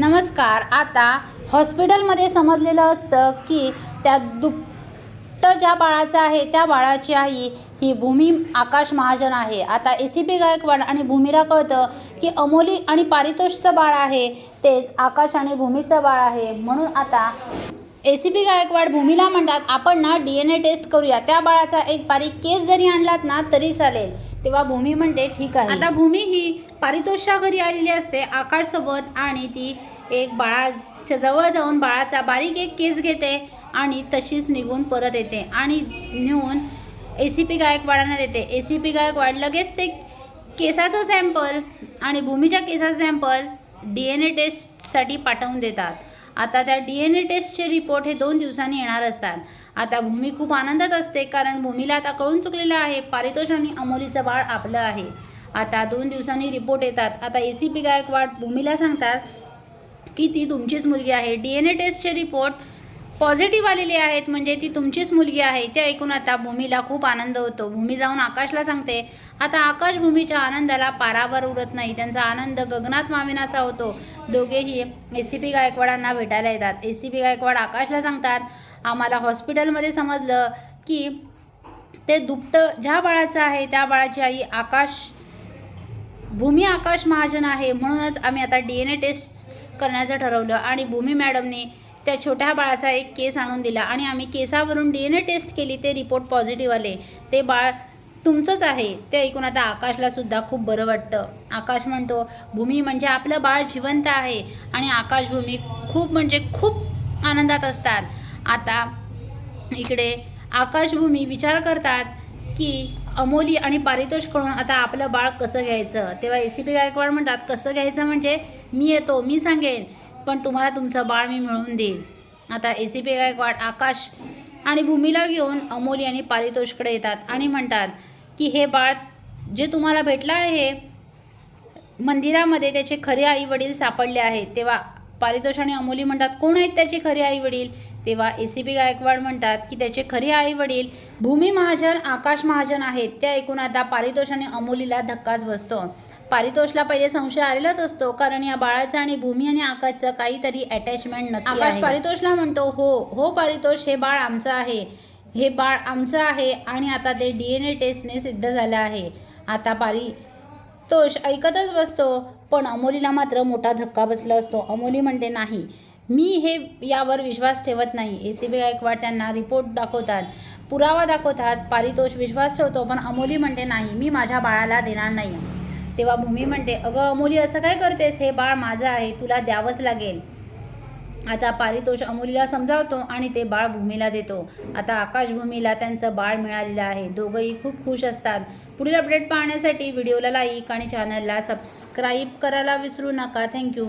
नमस्कार. आता हॉस्पिटलमध्ये समजलेलं असतं की त्या दुप्त ज्या बाळाचं आहे त्या बाळाची आई ही भूमी आकाश महाजन आहे. आता ए सी पी गायकवाड आणि भूमीला कळतं की अमोली आणि पारितोषचं बाळ आहे तेच आकाश आणि भूमीचं बाळ आहे. म्हणून आता ए सी पी गायकवाड भूमीला म्हणतात आपण ना डी एन ए टेस्ट करूया. त्या बाळाचा एक बारीक केस जरी आणलात ना तरी चालेल. तेव्हा भूमी म्हणते ठीक आहे. आता भूमी ही पारितोषच्या घरी आलेली असते आकाशसोबत आणि ती एक बाळाच्या जवळ जाऊन बाळाचा बारीक एक केस घेते आणि तशीच निघून परत येते. आणि नेऊन ए सी पी गायकवाडांना देते. ए सी पी गायकवाड लगेच ते केसाचं सॅम्पल आणि भूमीच्या केसाचं सॅम्पल डी एन ए टेस्टसाठी पाठवून देतात. आता त्या डी एन ए टेस्टचे रिपोर्ट हे दोन दिवसांनी येणार असतात. आता भूमी खूप आनंदात असते कारण भूमीला आता कळून चुकलेलं आहे पारितोष आणि अमोलीचं बाळ आपलं आहे. आता दोन दिवसांनी रिपोर्ट येतात. आता ए सी पी गायकवाड भूमीला सांगतात की ती तुमचीच मुलगी आहे. डी एन ए टेस्टचे रिपोर्ट पॉझिटिव्ह आलेले आहेत. म्हणजे ती तुमचीच मुलगी आहे. ते ऐकून आता भूमीला खूप आनंद होतो. भूमी जाऊन आकाशला सांगते आता आकाश भूमीच्या आनंदाला पारावर उरत नाही. त्यांचा आनंद गगनात माविनासा होतो. दोघेही ए सी पी गायकवाडांना भेटायला येतात. ए सी पी गायकवाड आकाशला सांगतात आम्हाला हॉस्पिटलमध्ये समजलं की ते दुप्त ज्या बाळाचं आहे त्या बाळाची आई आकाश भूमी आकाश महाजन आहे. म्हणूनच आम्ही आता डी एन ए टेस्ट करण्याचं ठरवलं आणि भूमी मॅडमने त्या छोट्या बाळाचा एक केस आणून दिला आणि आम्ही केसावरून डी एन ए टेस्ट केली ते रिपोर्ट पॉझिटिव्ह आले. ते बाळ तुमचंच आहे ते ऐकून आता आकाशला सुद्धा खूप बरं वाटतं. आकाश म्हणतो भूमी म्हणजे आपलं बाळ जिवंत आहे. आणि आकाश भूमी खूप म्हणजे खूप आनंदात असतात. आता इकडे आकाशभूमी विचार करतात की अमोली आणि पारितोषकडून आता आपलं बाळ कसं घ्यायचं? तेव्हा ए सी पी गायकवाड म्हणतात कसं घ्यायचं म्हणजे मी येतो मी सांगेन पण तुम्हाला तुमचं बाळ मी मिळवून देईन. आता A C P Gaikwad Akash आणि भूमीला घेऊन अमोली आणि पारितोषकडे येतात आणि म्हणतात की हे बाळ जे तुम्हाला भेटलं आहे मंदिरामध्ये त्याचे खरे आई वडील सापडले आहेत. तेव्हा पारितोष आणि अमोली म्हणतात कोण आहेत त्याचे खरे आई वडील तेव्हा ए सी पी गायकवाड म्हणतात की त्याचे खरे आई वडील भूमी महाजन आकाश महाजन आहेत. ते ऐकून आता पारितोष आणि अमोलीला धक्काच बसतो. पारितोषला पहिले संशय आलेलाच असतो कारण या बाळाचं आणि भूमी आणि आकाशचं काहीतरी अटॅचमेंट नक्की आकाश पारितोषला म्हणतो हो हो पारितोष हे बाळ आमचं आहे. हे बाळ आमचं आहे आणि आता ते डी एन ए टेस्टने सिद्ध झालं आहे. आता पारी तोष ऐकतच बसतो पण अमोलीला मात्र मोठा धक्का बसला असतो. अमोली म्हणते नाही मी हे यावर विश्वास ठेवत नाही. ए सी बी गायकवाड त्यांना रिपोर्ट दाखवतात. पुरावा दाखवतात. पारितोष विश्वास ठेवतो पण अमोली म्हणते नाही. मी माझ्या बाळाला देणार नाही. तेव्हा भूमी म्हणते अगं अमोली असं काय करतेस? हे बाळ माझं आहे. तुला द्यावंच लागेल. आता पारितोष अमोलीला समजावतो आणि ते बाळ भूमीला देतो. आता आकाश भूमीला त्यांचं बाळ मिळालेलं आहे. दोघंही खूप खुश असतात. पुढील अपडेट पाहण्यासाठी व्हिडिओला लाईक आणि चॅनलला सबस्क्राईब करायला विसरू नका. थँक्यू